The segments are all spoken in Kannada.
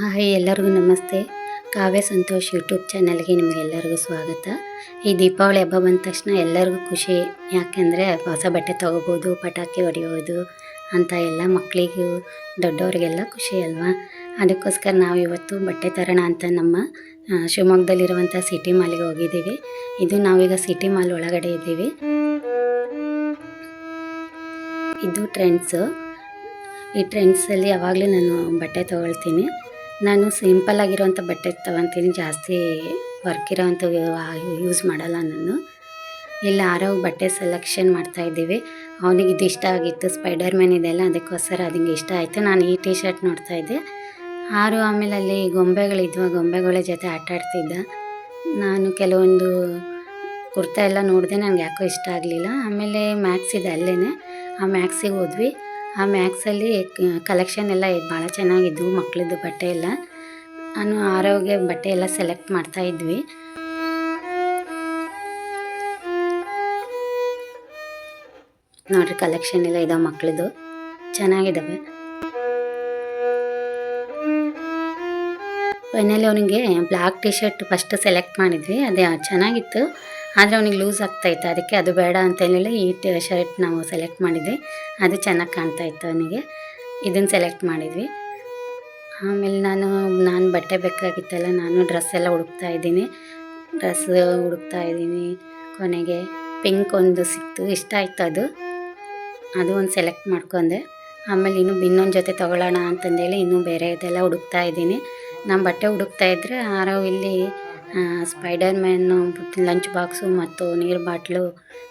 ಹಾಯ್ ಎಲ್ಲರಿಗೂ ನಮಸ್ತೆ. ಕಾವ್ಯ ಸಂತೋಷ್ ಯೂಟ್ಯೂಬ್ ಚಾನಲ್ಗೆ ನಿಮಗೆಲ್ಲರಿಗೂ ಸ್ವಾಗತ. ಈ ದೀಪಾವಳಿ ಹಬ್ಬ ಬಂದ ತಕ್ಷಣ ಎಲ್ಲರಿಗೂ ಖುಷಿ. ಯಾಕೆಂದರೆ ಹೊಸ ಬಟ್ಟೆ ತೊಗೋಬೋದು, ಪಟಾಕಿ ಹೊಡೆಯೋದು ಅಂತ ಎಲ್ಲ ಮಕ್ಕಳಿಗೂ ದೊಡ್ಡವರಿಗೆಲ್ಲ ಖುಷಿ ಅಲ್ವಾ? ಅದಕ್ಕೋಸ್ಕರ ನಾವು ಇವತ್ತು ಬಟ್ಟೆ ತರೋಣ ಅಂತ ನಮ್ಮ ಶಿವಮೊಗ್ಗದಲ್ಲಿರುವಂಥ ಸಿಟಿ ಮಾಲಿಗೆ ಹೋಗಿದ್ದೀವಿ. ಇದು ನಾವೀಗ ಸಿಟಿ ಮಾಲ್ ಒಳಗಡೆ ಇದ್ದೀವಿ. ಇದು ಟ್ರೆಂಡ್ಸು. ಈ ಟ್ರೆಂಡ್ಸಲ್ಲಿ ಯಾವಾಗಲೂ ನಾನು ಬಟ್ಟೆ ತೊಗೊಳ್ತೀನಿ. ನಾನು ಸಿಂಪಲ್ ಆಗಿರೋವಂಥ ಬಟ್ಟೆ ತೊಗೊತೀನಿ, ಜಾಸ್ತಿ ವರ್ಕ್ ಇರೋವಂಥವು ಯೂಸ್ ಮಾಡಲ್ಲ ನಾನು. ಇಲ್ಲಿ ಆರೋ ಬಟ್ಟೆ ಸೆಲೆಕ್ಷನ್ ಮಾಡ್ತಾಯಿದ್ದೀವಿ ಅವನಿಗೆ ಇದು ಇಷ್ಟ ಆಗಿತ್ತು ಸ್ಪೈಡರ್ ಮ್ಯಾನ್ ಇದೆಲ್ಲ ಅದಕ್ಕೋಸ್ಕರ ಅದಕ್ಕೆ ಇಷ್ಟ ಆಯಿತು. ನಾನು ಈ ಟಿ ಶರ್ಟ್ ನೋಡ್ತಾಯಿದ್ದೆ ಆರು ಆಮೇಲೆ ಅಲ್ಲಿ ಗೊಂಬೆಗಳಿದ್ವು ಗೊಂಬೆಗಳ ಜೊತೆ ಆಟ ಆಡ್ತಿದ್ದ. ನಾನು ಕೆಲವೊಂದು ಕುರ್ತಾ ಎಲ್ಲ ನೋಡಿದೆ ನನಗೆ ಯಾಕೋ ಇಷ್ಟ ಆಗಲಿಲ್ಲ. ಆಮೇಲೆ ಮ್ಯಾಕ್ಸ್ ಇದೆ ಅಲ್ಲೇ ಆ ಮ್ಯಾಕ್ಸಿಗೆ ಹೋದ್ವಿ. ಆ ಮ್ಯಾಕ್ಸಲ್ಲಿ ಕಲೆಕ್ಷನ್ ಎಲ್ಲ ಭಾಳ ಚೆನ್ನಾಗಿದ್ವು ಮಕ್ಕಳದ್ದು ಬಟ್ಟೆ ಎಲ್ಲ. ನಾನು ಆರೋಗ್ಯ ಬಟ್ಟೆ ಎಲ್ಲ ಸೆಲೆಕ್ಟ್ ಮಾಡ್ತಾ ಇದ್ವಿ. ನೋಡ್ರಿ ಕಲೆಕ್ಷನ್ ಎಲ್ಲ ಇದಾವೆ ಮಕ್ಕಳದು ಚೆನ್ನಾಗಿದ್ದಾವೆ ಫೈನಲಿ ಅವನಿಗೆ black T shirt first select ಮಾಡಿದ್ವಿ. ಅದೇ, ಚೆನ್ನಾಗಿತ್ತು. ಆದರೆ ಅವನಿಗೆ ಲೂಸ್ ಆಗ್ತಾಯಿತ್ತು ಅದಕ್ಕೆ ಅದು ಬೇಡ ಅಂತ ಹೇಳಿ ಈ ಶರ್ಟ್ ನಾವು ಸೆಲೆಕ್ಟ್ ಮಾಡಿದ್ವಿ. ಅದು ಚೆನ್ನಾಗಿ ಕಾಣ್ತಾ ಇತ್ತು ಅವನಿಗೆ. ಇದನ್ನು ಸೆಲೆಕ್ಟ್ ಮಾಡಿದ್ವಿ. ಆಮೇಲೆ ನಾನು ನಾನು ಬಟ್ಟೆ ಬೇಕಾಗಿತ್ತಲ್ಲ, ನಾನು ಡ್ರೆಸ್ ಎಲ್ಲ ಹುಡುಕ್ತಾ ಇದ್ದೀನಿ. ಡ್ರೆಸ್ ಹುಡುಕ್ತಾ ಇದ್ದೀನಿ ಕೊನೆಗೆ. ಪಿಂಕ್ ಒಂದು ಸಿಕ್ತು. ಇಷ್ಟ ಆಯಿತು ಅದು. ಅದು ಒಂದು ಸೆಲೆಕ್ಟ್ ಮಾಡ್ಕೊಂಡೆ. ಆಮೇಲೆ ಇನ್ನು ಇನ್ನೊಂದು ಜೊತೆ ತೊಗೊಳ್ಳೋಣ ಅಂತಂದೇಳಿ ಇನ್ನೂ ಬೇರೆ ಇದೆಲ್ಲ ಹುಡುಕ್ತಾ ಇದ್ದೀನಿ. ನಾನು ಬಟ್ಟೆ ಹುಡುಕ್ತಾ ಇದ್ದರೆ ಆರೋ ಇಲ್ಲಿ ಸ್ಪೈಡರ್ ಮ್ಯಾನು ಲಂಚ್ ಬಾಕ್ಸು ಮತ್ತು ನೀರು ಬಾಟ್ಲು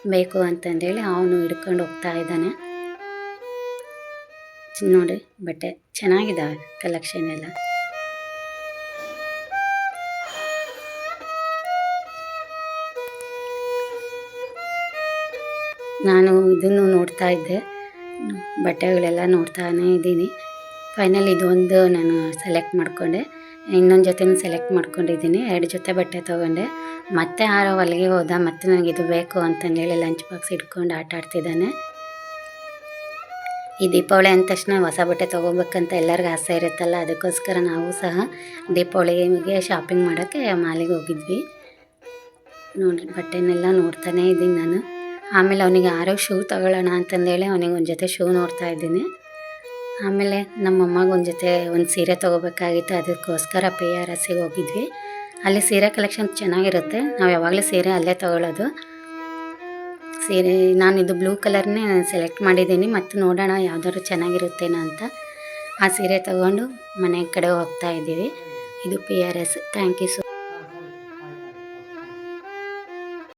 ಬೇಕು ಅಂತಂದೇಳಿ ಅವನು ಹಿಡ್ಕೊಂಡು ಹೋಗ್ತಾ ಇದ್ದಾನೆ. ನೋಡಿ ಬಟ್ಟೆ ಚೆನ್ನಾಗಿದ್ದಾವೆ ಕಲೆಕ್ಷನ್ ಎಲ್ಲ. ನಾನು ಇದನ್ನು ನೋಡ್ತಾ ಇದ್ದೆ. ಬಟ್ಟೆಗಳೆಲ್ಲ ನೋಡ್ತಾನೇ ಇದ್ದೀನಿ. ಫೈನಲ್ ಇದೊಂದು ನಾನು ಸೆಲೆಕ್ಟ್ ಮಾಡಿಕೊಂಡೆ. ಇನ್ನೊಂದು ಜೊತೆನೂ ಸೆಲೆಕ್ಟ್ ಮಾಡ್ಕೊಂಡಿದ್ದೀನಿ. ಎರಡು ಜೊತೆ ಬಟ್ಟೆ ತೊಗೊಂಡೆ. ಮತ್ತೆ ಆರು ಹೊಲಿಗೆ ಹೋದ, ಮತ್ತೆ ನನಗೆ ಇದು ಬೇಕು ಅಂತಂದೇಳಿ ಲಂಚ್ ಬಾಕ್ಸ್ ಇಟ್ಕೊಂಡು ಆಟ ಆಡ್ತಿದ್ದಾನೆ. ಈ ದೀಪಾವಳಿ ಅಂದ ತಕ್ಷಣ ಹೊಸ ಬಟ್ಟೆ ತೊಗೋಬೇಕಂತ ಎಲ್ಲರಿಗೂ ಆಸೆ ಇರುತ್ತಲ್ಲ, ಅದಕ್ಕೋಸ್ಕರ ನಾವು ಸಹ ದೀಪಾವಳಿಗೆ ಶಾಪಿಂಗ್ ಮಾಡೋಕ್ಕೆ ಮಾಲಿಗೆ ಹೋಗಿದ್ವಿ. ನೋಡಿ ಬಟ್ಟೆನೆಲ್ಲ ನೋಡ್ತಾನೇ ಇದ್ದೀನಿ ನಾನು. ಆಮೇಲೆ ಅವನಿಗೆ ಆರೋ ಶೂ ತಗೊಳ್ಳೋಣ ಅಂತಂದೇಳಿ ಅವನಿಗೆ ಒಂದು ಜೊತೆ ಶೂ ನೋಡ್ತಾ ಇದ್ದೀನಿ. ಆಮೇಲೆ ನಮ್ಮ ಅಮ್ಮಗೆ ಒಂದು ಜೊತೆ ಒಂದು ಸೀರೆ ತೊಗೋಬೇಕಾಗಿತ್ತು. ಅದಕ್ಕೋಸ್ಕರ ಪಿ ಆರ್ ಎಸ್ಸಿಗೆ ಹೋಗಿದ್ವಿ. ಅಲ್ಲಿ ಸೀರೆ ಕಲೆಕ್ಷನ್ ಚೆನ್ನಾಗಿರುತ್ತೆ. ನಾವು ಯಾವಾಗಲೂ ಸೀರೆ ಅಲ್ಲೇ ತೊಗೊಳ್ಳೋದು ಸೀರೆ, ನಾನು ಇದು ಬ್ಲೂ ಕಲರ್ನೇ ಸೆಲೆಕ್ಟ್ ಮಾಡಿದ್ದೀನಿ. ಮತ್ತು ನೋಡೋಣ ಯಾವ್ದಾದ್ರು ಚೆನ್ನಾಗಿರುತ್ತೇನೋ ಅಂತ. ಆ ಸೀರೆ ತಗೊಂಡು ಮನೆ ಕಡೆ ಹೋಗ್ತಾ ಇದ್ದೀವಿ. ಇದು P R S thank you so